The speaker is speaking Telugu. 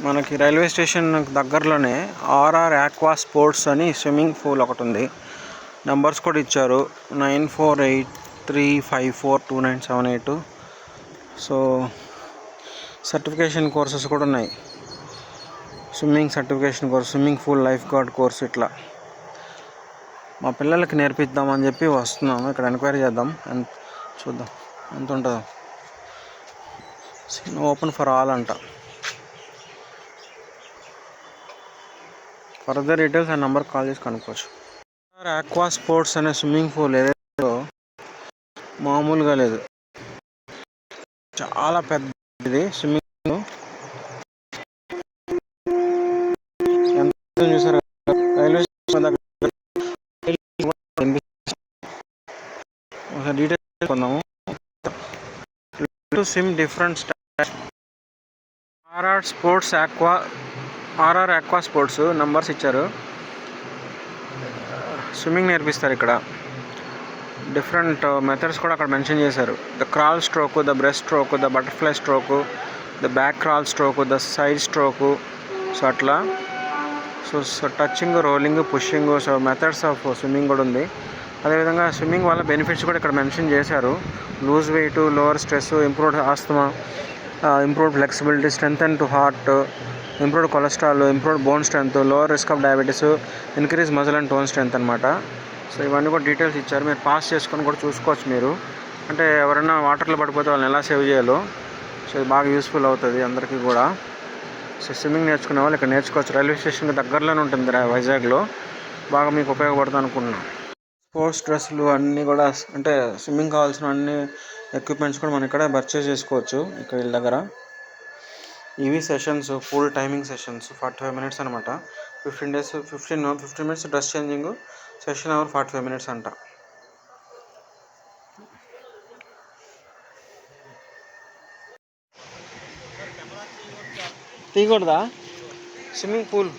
మనకి రైల్వే స్టేషన్ దగ్గరలోనే ఆర్ఆర్ ఆక్వా స్పోర్ట్స్ అని స్విమ్మింగ్ పూల్ ఒకటి ఉంది. నెంబర్స్ కూడా ఇచ్చారు. Nine four eight three five four two nine seven eight. So certification courses కూడా ఉన్నాయి. Swimming certification course swimming pool lifeguard course ఇట్లా. మా పిల్లలకి నేర్పిద్దామని చెప్పి వస్తున్నాము. ఇక్కడ ఎంక్వైరీ చేద్దాం. ఎంత చూద్దాం. ఎంత ఉంటుందో. ఓపెన్ ఫర్ ఆల్ అంట. ఫర్దర్ డీటెయిల్స్ ఆ నెంబర్ కాల్ చేసి కనుక్కోవచ్చు. ఆక్వా స్పోర్ట్స్ అనే స్విమ్మింగ్ పూల్ ఏదైతే మామూలుగా లేదు. చాలా పెద్దది స్విమ్మింగ్ ఎంత చూసారు? రైల్వే స్టేషన్ ఒకసారి details కొందాము. To swim different RR sports aqua RR aqua sports numbers ఇచ్చారు. స్విమ్మింగ్ నేర్పిస్తారు ఇక్కడ. డిఫరెంట్ మెథడ్స్ కూడా అక్కడ మెన్షన్ చేశారు. The crawl stroke the breast stroke the butterfly stroke the back crawl stroke the side stroke so అట్లా. So so touching rolling pushing so methods of swimming కూడా ఉంది. అదేవిధంగా స్విమ్మింగ్ వల్ల బెనిఫిట్స్ కూడా ఇక్కడ మెన్షన్ చేశారు. Lose weight lower stress improved asthma improved flexibility strength and to heart improved cholesterol improved bone strength lower risk of diabetes increase muscle and tone strength అనమాట సో ఇవన్నీ కూడా డీటెయిల్స్ ఇచ్చారు. మీరు పాస్ చేసుకొని కూడా చూసుకోవచ్చు మీరు. అంటే ఎవరైనా వాటర్లో పడిపోతే వాళ్ళని ఎలా సేవ్ చేయాలో. సో ఇది బాగా యూస్ఫుల్ అవుతుంది అందరికీ కూడా. సో స్విమ్మింగ్ నేర్చుకునే వాళ్ళు ఇక్కడ నేర్చుకోవచ్చు. రైల్వే స్టేషన్కి దగ్గరలోనే ఉంటుంది వైజాగ్లో. బాగా మీకు ఉపయోగపడుతుంది అనుకుంటున్నాను స్పోర్ట్స్ డ్రెస్సులు అన్నీ కూడా అంటే స్విమ్మింగ్ కావాల్సిన అన్ని ఎక్విప్మెంట్స్ కూడా మనం ఇక్కడ పర్చేస్ చేసుకోవచ్చు. ఇక్కడ వీళ్ళ దగ్గర. ఇవి sessions full timing sessions forty five minutes అనమాట fifteen days fifteen fifteen minutes dress changing session hour forty five minutes అంట తీయకూడదా స్విమ్మింగ్ పూల్